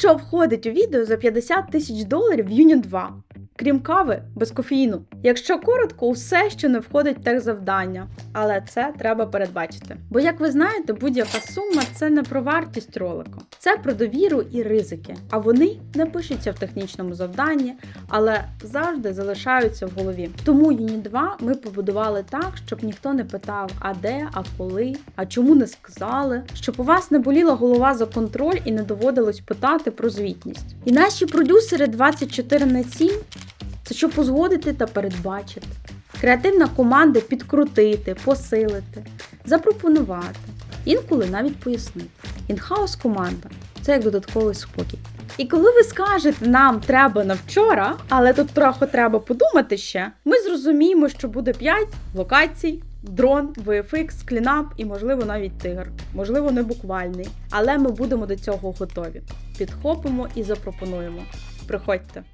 Що входить у відео за 50 тисяч доларів в Union 2? Крім кави, без кофеїну. Якщо коротко, усе, що не входить в техзавдання. Але це треба передбачити. Бо, як ви знаєте, будь-яка сума це не про вартість ролика, це про довіру і ризики. А вони не пишуться в технічному завданні, але завжди залишаються в голові. Тому Юні 2 ми побудували так, щоб ніхто не питав, а де, а коли, а чому не сказали, щоб у вас не боліла голова за контроль і не доводилось питати про звітність. І наші продюсери 24 на 7 це щоб узгодити та передбачити. Креативна команда підкрутити, посилити, запропонувати, інколи навіть пояснити. Інхаус команда це як додатковий спокій. І коли ви скажете нам треба на вчора, але тут трохи треба подумати ще, ми зрозуміємо, що буде 5 локацій, дрон, VFX, клінап і, можливо, навіть тигр. Можливо, не буквальний. Але ми будемо до цього готові. Підхопимо і запропонуємо. Приходьте.